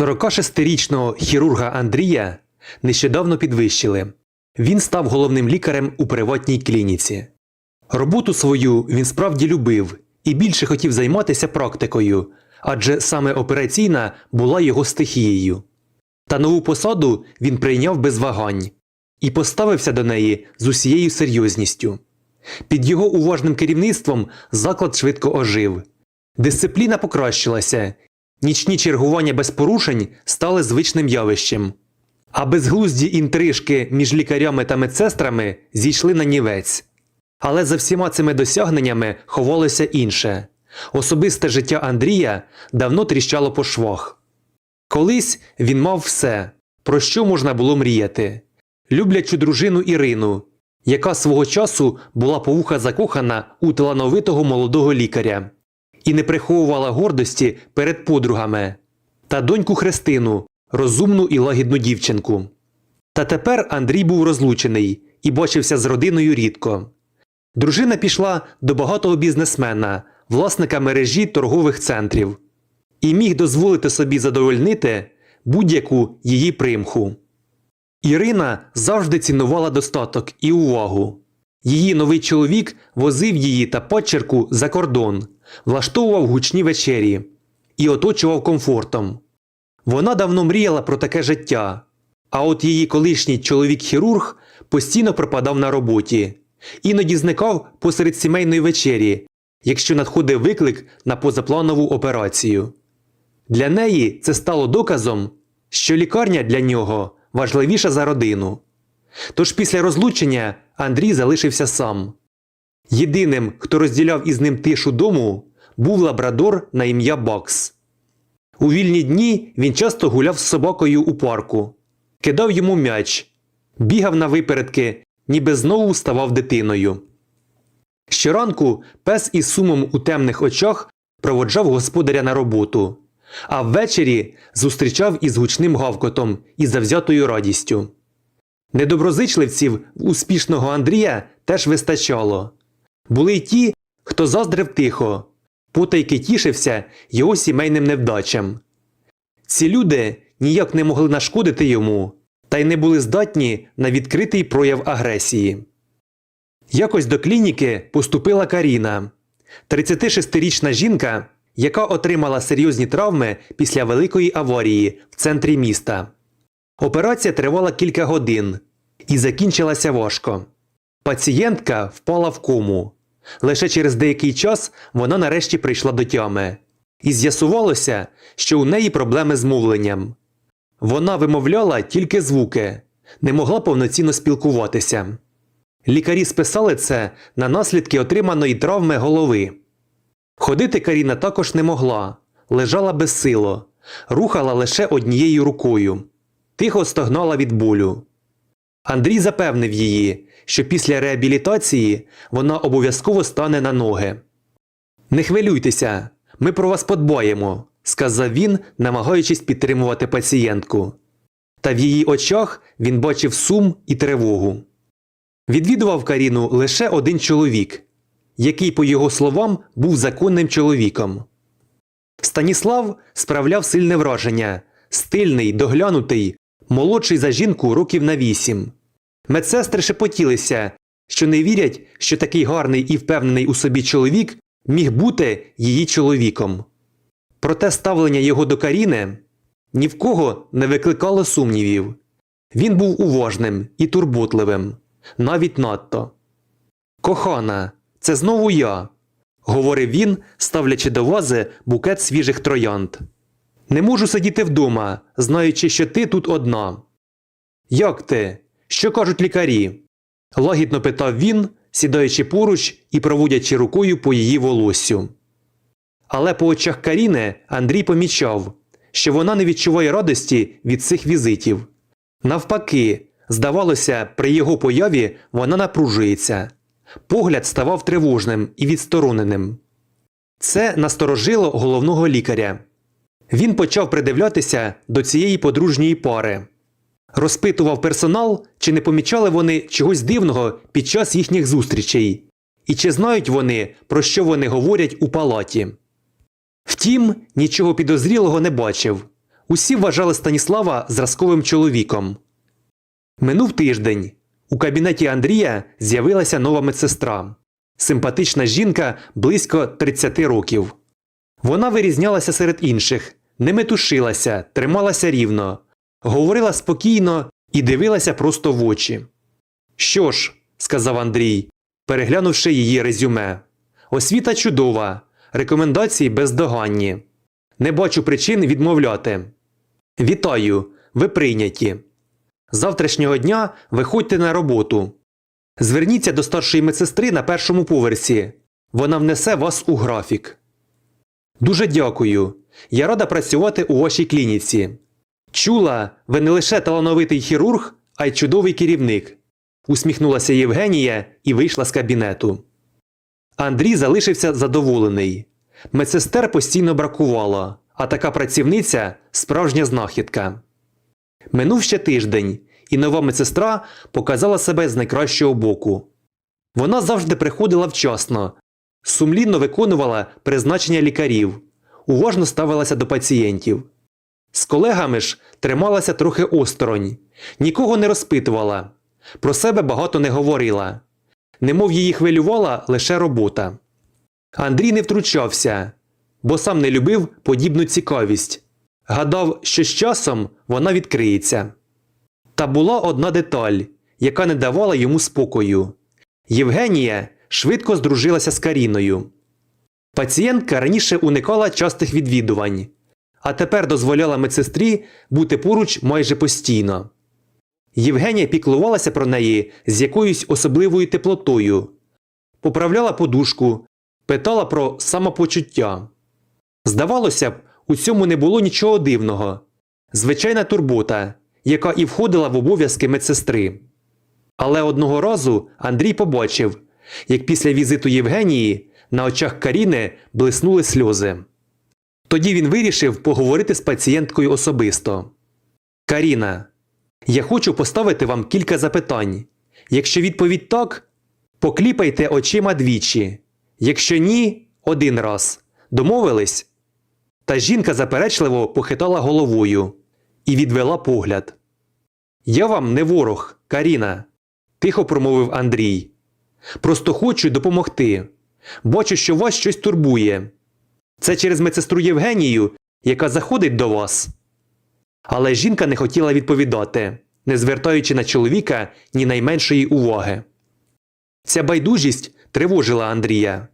46-річного хірурга Андрія нещодавно підвищили. Він став головним лікарем у приватній клініці. Роботу свою він справді любив і більше хотів займатися практикою, адже саме операційна була його стихією. Та нову посаду він прийняв без вагань і поставився до неї з усією серйозністю. Під його уважним керівництвом заклад швидко ожив. Дисципліна покращилася, нічні чергування без порушень стали звичним явищем. А безглузді інтрижки між лікарями та медсестрами зійшли на нівець. Але за всіма цими досягненнями ховалося інше. Особисте життя Андрія давно тріщало по швах. Колись він мав все, про що можна було мріяти. Люблячу дружину Ірину, яка свого часу була повуха закохана у талановитого молодого лікаря і не приховувала гордості перед подругами, та доньку Христину, розумну і лагідну дівчинку. Та тепер Андрій був розлучений і бачився з родиною рідко. Дружина пішла до багатого бізнесмена, власника мережі торгових центрів, і міг дозволити собі задовольнити будь-яку її примху. Ірина завжди цінувала достаток і увагу. Її новий чоловік возив її та падчерку за кордон, влаштовував гучні вечері і оточував комфортом. Вона давно мріяла про таке життя, а от її колишній чоловік-хірург постійно пропадав на роботі, іноді зникав посеред сімейної вечері, якщо надходив виклик на позапланову операцію. Для неї це стало доказом, що лікарня для нього важливіша за родину. Тож після розлучення Андрій залишився сам. Єдиним, хто розділяв із ним тишу дому, був лабрадор на ім'я Бакс. У вільні дні він часто гуляв з собакою у парку, кидав йому м'яч, бігав на випередки, ніби знову ставав дитиною. Щоранку пес із сумом у темних очах проводжав господаря на роботу, а ввечері зустрічав із гучним гавкотом і завзятою радістю. Недоброзичливців успішного Андрія теж вистачало. Були й ті, хто заздрив тихо, потайки тішився його сімейним невдачам. Ці люди ніяк не могли нашкодити йому, та й не були здатні на відкритий прояв агресії. Якось до клініки поступила Каріна, 36-річна жінка, яка отримала серйозні травми після великої аварії в центрі міста. Операція тривала кілька годин і закінчилася важко. Пацієнтка впала в кому. Лише через деякий час вона нарешті прийшла до тями. І з'ясувалося, що у неї проблеми з мовленням. Вона вимовляла тільки звуки, не могла повноцінно спілкуватися. Лікарі списали це на наслідки отриманої травми голови. Ходити Каріна також не могла, лежала безсило, рухала лише однією рукою, тихо стогнала від болю. Андрій запевнив її, що після реабілітації вона обов'язково стане на ноги. Не хвилюйтеся, ми про вас подбаємо, сказав він, намагаючись підтримувати пацієнтку. Та в її очах він бачив сум і тривогу. Відвідував Каріну лише один чоловік, який, по його словам, був законним чоловіком. Станіслав справляв сильне враження, стильний, доглянутий, молодший за жінку років на вісім. Медсестри шепотілися, що не вірять, що такий гарний і впевнений у собі чоловік міг бути її чоловіком. Проте ставлення його до Каріни ні в кого не викликало сумнівів. Він був уважним і турботливим, навіть надто. Кохана, це знову я, говорив він, ставлячи до вази букет свіжих троянд. Не можу сидіти вдома, знаючи, що ти тут одна. Як ти? Що кажуть лікарі? лагідно питав він, сідаючи поруч і проводячи рукою по її волоссю. Але по очах Каріни Андрій помічав, що вона не відчуває радості від цих візитів. Навпаки, здавалося, при його появі вона напружується. Погляд ставав тривожним і відстороненим. Це насторожило головного лікаря. Він почав придивлятися до цієї подружньої пари. Розпитував персонал, чи не помічали вони чогось дивного під час їхніх зустрічей, і чи знають вони, про що вони говорять у палаті. Втім, нічого підозрілого не бачив. Усі вважали Станіслава зразковим чоловіком. Минув тиждень. У кабінеті Андрія з'явилася нова медсестра. Симпатична жінка близько 30 років. Вона вирізнялася серед інших, не метушилася, трималася рівно, говорила спокійно і дивилася просто в очі. Що ж, сказав Андрій, переглянувши її резюме. Освіта чудова, рекомендації бездоганні. Не бачу причин відмовляти. Вітаю, ви прийняті. Завтрашнього дня виходьте на роботу. Зверніться до старшої медсестри на першому поверсі. Вона внесе вас у графік. Дуже дякую. Я рада працювати у вашій клініці. Чула, ви не лише талановитий хірург, а й чудовий керівник. Усміхнулася Євгенія і вийшла з кабінету. Андрій залишився задоволений. Медсестер постійно бракувало, а така працівниця справжня знахідка. Минув ще тиждень, і нова медсестра показала себе з найкращого боку. Вона завжди приходила вчасно, сумлінно виконувала призначення лікарів, уважно ставилася до пацієнтів. З колегами ж трималася трохи осторонь, нікого не розпитувала, про себе багато не говорила, немов її хвилювала лише робота. Андрій не втручався, бо сам не любив подібну цікавість. Гадав, що з часом вона відкриється. Та була одна деталь, яка не давала йому спокою. Євгенія швидко здружилася з Каріною. Пацієнтка раніше уникала частих відвідувань, а тепер дозволяла медсестрі бути поруч майже постійно. Євгенія піклувалася про неї з якоюсь особливою теплотою, поправляла подушку, питала про самопочуття. Здавалося б, у цьому не було нічого дивного звичайна турбота, яка і входила в обов'язки медсестри. Але одного разу Андрій побачив, як після візиту Євгенії на очах Каріни блиснули сльози. Тоді він вирішив поговорити з пацієнткою особисто. Каріна, я хочу поставити вам кілька запитань. Якщо відповідь так, покліпайте очима двічі. Якщо ні, один раз. Домовились? Та жінка заперечливо похитала головою і відвела погляд. Я вам не ворог, Каріна, тихо промовив Андрій. Просто хочу допомогти. Бачу, що вас щось турбує. Це через медсестру Євгенію, яка заходить до вас. Але жінка не хотіла відповідати, не звертаючи на чоловіка ні найменшої уваги. Ця байдужість тривожила Андрія.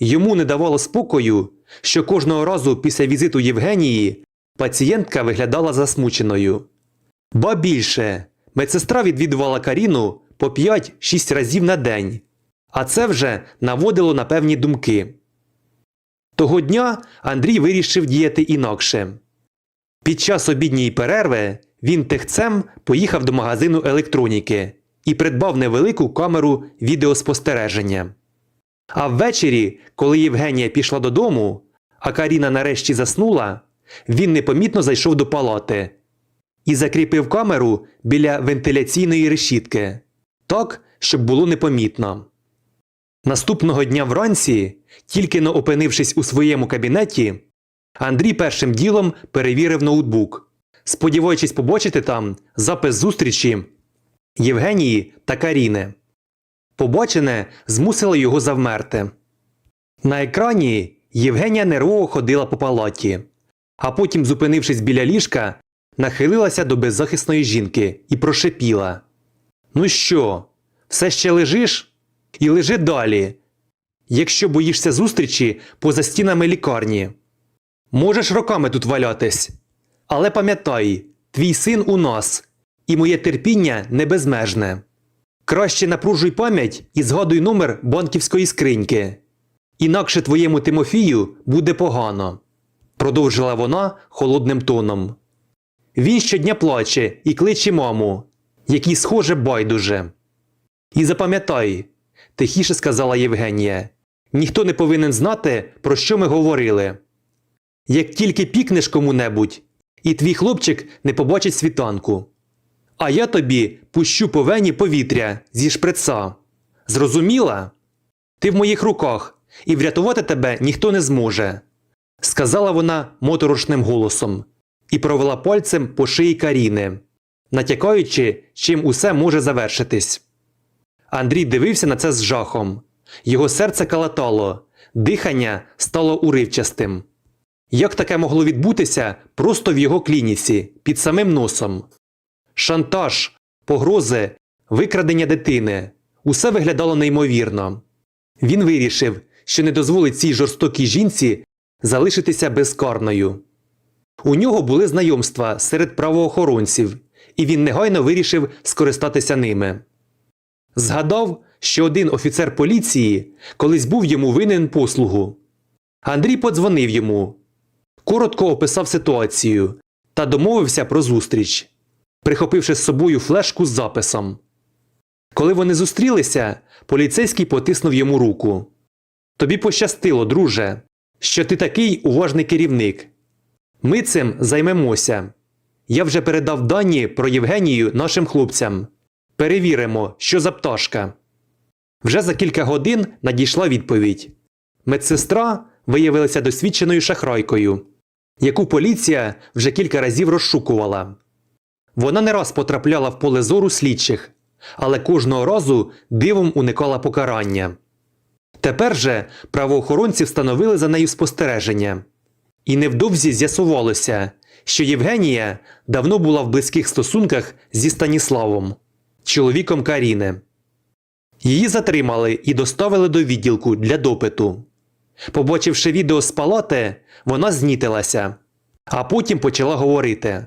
Йому не давало спокою, що кожного разу після візиту Євгенії пацієнтка виглядала засмученою. Ба більше, медсестра відвідувала Каріну по 5-6 разів на день, а це вже наводило на певні думки. Того дня Андрій вирішив діяти інакше. Під час обідньої перерви він техцем поїхав до магазину електроніки і придбав невелику камеру відеоспостереження. А ввечері, коли Євгенія пішла додому, а Каріна нарешті заснула, він непомітно зайшов до палати і закріпив камеру біля вентиляційної решітки, так, щоб було непомітно. Наступного дня вранці, тільки но опинившись у своєму кабінеті, Андрій першим ділом перевірив ноутбук, сподіваючись побачити там запис зустрічі Євгенії та Каріни. Побачене змусило його завмерти. На екрані Євгенія нервово ходила по палаті, а потім, зупинившись біля ліжка, нахилилася до беззахисної жінки і прошепіла: Ну що, все ще лежиш? І лежи далі. Якщо боїшся зустрічі поза стінами лікарні. Можеш роками тут валятись. Але пам'ятай, твій син у нас, і моє терпіння не безмежне. Краще напружуй пам'ять і згадуй номер банківської скриньки. Інакше твоєму Тимофію буде погано, продовжила вона холодним тоном. Він щодня плаче і кличе маму, якій схоже байдуже. І запам'ятай, тихіше сказала Євгенія, ніхто не повинен знати, про що ми говорили. Як тільки пікнеш кому-небудь, і твій хлопчик не побачить світанку. А я тобі пущу по вені повітря зі шприца. Зрозуміла? Ти в моїх руках, і врятувати тебе ніхто не зможе, сказала вона моторошним голосом і провела пальцем по шиї Каріни, натякаючи, чим усе може завершитись. Андрій дивився на це з жахом. Його серце калатало, дихання стало уривчастим. Як таке могло відбутися просто в його клініці, під самим носом? Шантаж, погрози, викрадення дитини усе виглядало неймовірно. Він вирішив, що не дозволить цій жорстокій жінці залишитися безкарною. У нього були знайомства серед правоохоронців, і він негайно вирішив скористатися ними. Згадав, що один офіцер поліції колись був йому винен послугу. Андрій подзвонив йому, коротко описав ситуацію та домовився про зустріч, прихопивши з собою флешку з записом. Коли вони зустрілися, поліцейський потиснув йому руку. Тобі пощастило, друже, що ти такий уважний керівник. Ми цим займемося. Я вже передав дані про Євгенію нашим хлопцям. Перевіримо, що за пташка. Вже за кілька годин надійшла відповідь. Медсестра виявилася досвідченою шахрайкою, яку поліція вже кілька разів розшукувала. Вона не раз потрапляла в поле зору слідчих, але кожного разу дивом уникала покарання. Тепер же правоохоронці встановили за нею спостереження. І невдовзі з'ясувалося, що Євгенія давно була в близьких стосунках зі Станіславом, чоловіком Каріни. Її затримали і доставили до відділку для допиту. Побачивши відео з палати, вона знітилася, а потім почала говорити.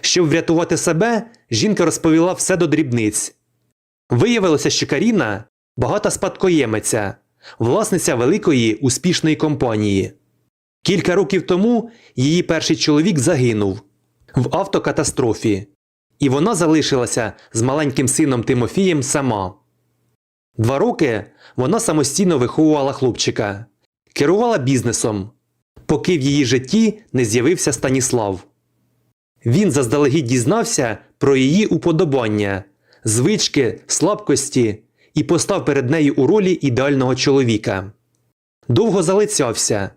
Щоб врятувати себе, жінка розповіла все до дрібниць. Виявилося, що Каріна багата спадкоємиця, власниця великої успішної компанії. Кілька років тому її перший чоловік загинув в автокатастрофі, і вона залишилася з маленьким сином Тимофієм сама. Два роки вона самостійно виховувала хлопчика, керувала бізнесом, поки в її житті не з'явився Станіслав. Він заздалегідь дізнався про її уподобання, звички, слабкості і постав перед нею у ролі ідеального чоловіка. Довго залицявся,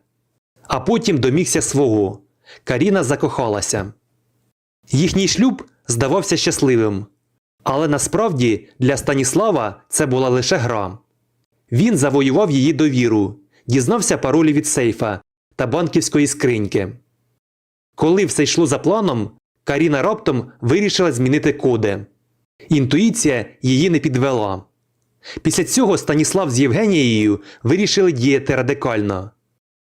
а потім домігся свого. Каріна закохалася. Їхній шлюб здавався щасливим, але насправді для Станіслава це була лише гра. Він завоював її довіру, дізнався паролі від сейфа та банківської скриньки. Коли все йшло за планом, Каріна раптом вирішила змінити коди. Інтуїція її не підвела. Після цього Станіслав з Євгенією вирішили діяти радикально.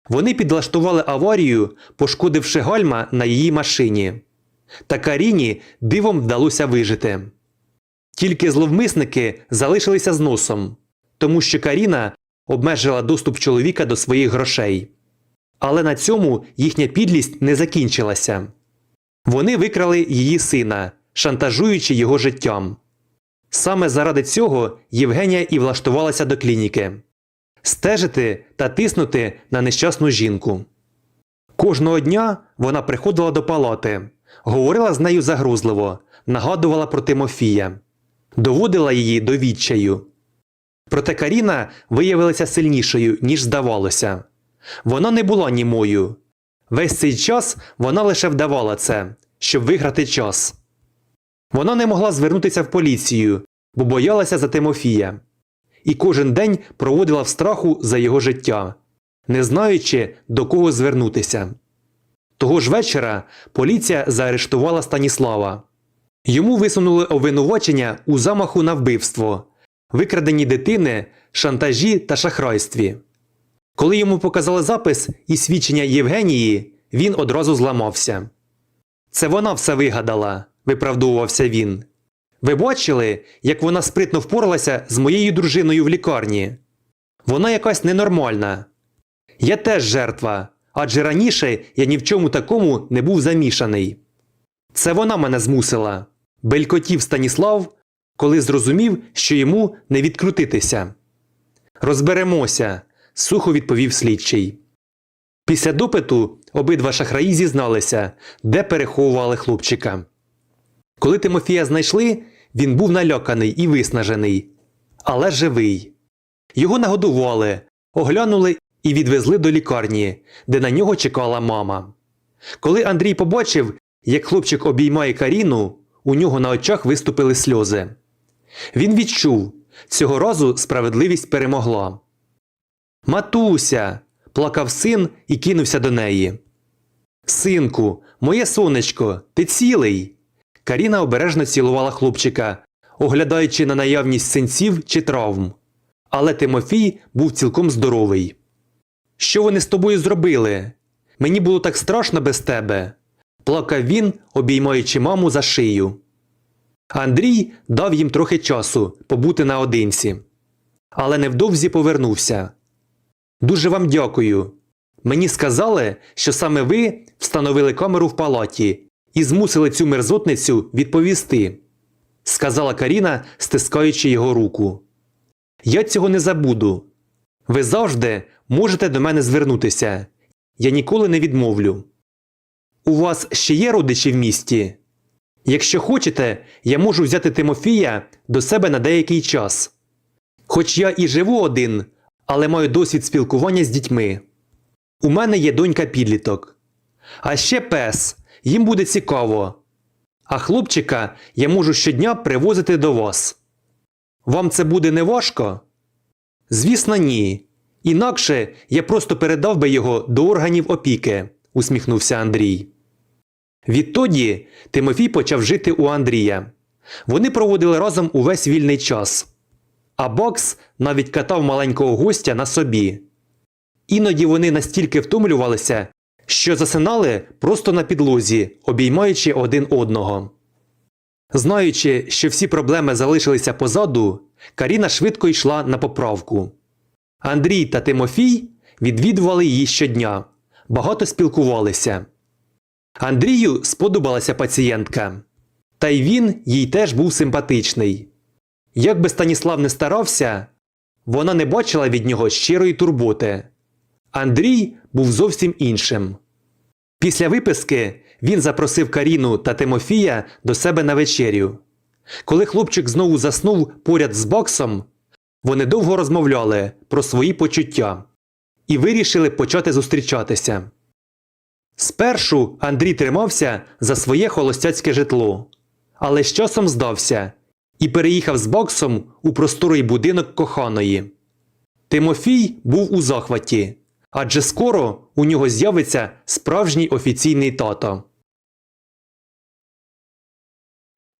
Вони підлаштували аварію, пошкодивши гальма на її машині. Та Каріні дивом вдалося вижити. Тільки зловмисники залишилися з носом, тому що Каріна обмежила доступ чоловіка до своїх грошей. Але на цьому їхня підлість не закінчилася. Вони викрали її сина, шантажуючи його життям. Саме заради цього Євгенія і влаштувалася до клініки стежити та тиснути на нещасну жінку. Кожного дня вона приходила до палати, говорила з нею загрузливо, нагадувала про Тимофія, доводила її до відчаю. Проте Каріна виявилася сильнішою, ніж здавалося. Вона не була німою. Весь цей час вона лише вдавала це, щоб виграти час. Вона не могла звернутися в поліцію, бо боялася за Тимофія, і кожен день проводила в страху за його життя, не знаючи, до кого звернутися. Того ж вечора поліція заарештувала Станіслава. Йому висунули обвинувачення у замаху на вбивство, викраденні дитини, шантажі та шахрайстві. Коли йому показали запис і свідчення Євгенії, він одразу зламався. Це вона все вигадала, виправдовувався він. Ви бачили, як вона спритно впоралася з моєю дружиною в лікарні? Вона якась ненормальна. Я теж жертва, адже раніше я ні в чому такому не був замішаний. Це вона мене змусила. Белькотів Станіслав, коли зрозумів, що йому не відкрутитися. Розберемося, сухо відповів слідчий. Після допиту обидва шахраї зізналися, де переховували хлопчика. Коли Тимофія знайшли, він був наляканий і виснажений, але живий. Його нагодували, оглянули і відвезли до лікарні, де на нього чекала мама. Коли Андрій побачив, як хлопчик обіймає Каріну, у нього на очах виступили сльози. Він відчув, цього разу справедливість перемогла. Матуся. плакав син і кинувся до неї. Синку, моє сонечко, ти цілий. Каріна обережно цілувала хлопчика, оглядаючи на наявність синців чи травм. Але Тимофій був цілком здоровий. Що вони з тобою зробили? Мені було так страшно без тебе. плакав він, обіймаючи маму за шию. Андрій дав їм трохи часу побути наодинці. Але невдовзі повернувся. Дуже вам дякую. Мені сказали, що саме ви встановили камеру в палаті і змусили цю мерзотницю відповісти, сказала Каріна, стискаючи його руку. Я цього не забуду. Ви завжди можете до мене звернутися. Я ніколи не відмовлю. У вас ще є родичі в місті? Якщо хочете, я можу взяти Тимофія до себе на деякий час. Хоч я і живу один, але маю досвід спілкування з дітьми. У мене є донька підліток. А ще пес, їм буде цікаво. А хлопчика я можу щодня привозити до вас. Вам це буде не важко? Звісно, ні. Інакше я просто передав би його до органів опіки, усміхнувся Андрій. Відтоді Тимофій почав жити у Андрія. Вони проводили разом увесь вільний час. А Бакс навіть катав маленького гостя на собі. Іноді вони настільки втомлювалися, що засинали просто на підлозі, обіймаючи один одного. Знаючи, що всі проблеми залишилися позаду, Каріна швидко йшла на поправку. Андрій та Тимофій відвідували її щодня, багато спілкувалися. Андрію сподобалася пацієнтка, та й він їй теж був симпатичний. Як би Станіслав не старався, вона не бачила від нього щирої турботи. Андрій був зовсім іншим. Після виписки він запросив Каріну та Тимофія до себе на вечерю. Коли хлопчик знову заснув поряд з боксом, вони довго розмовляли про свої почуття і вирішили почати зустрічатися. Спершу Андрій тримався за своє холостяцьке житло, але з часом здався і переїхав з боксом у просторий будинок коханої. Тимофій був у захваті, адже скоро у нього з'явиться справжній офіційний тато.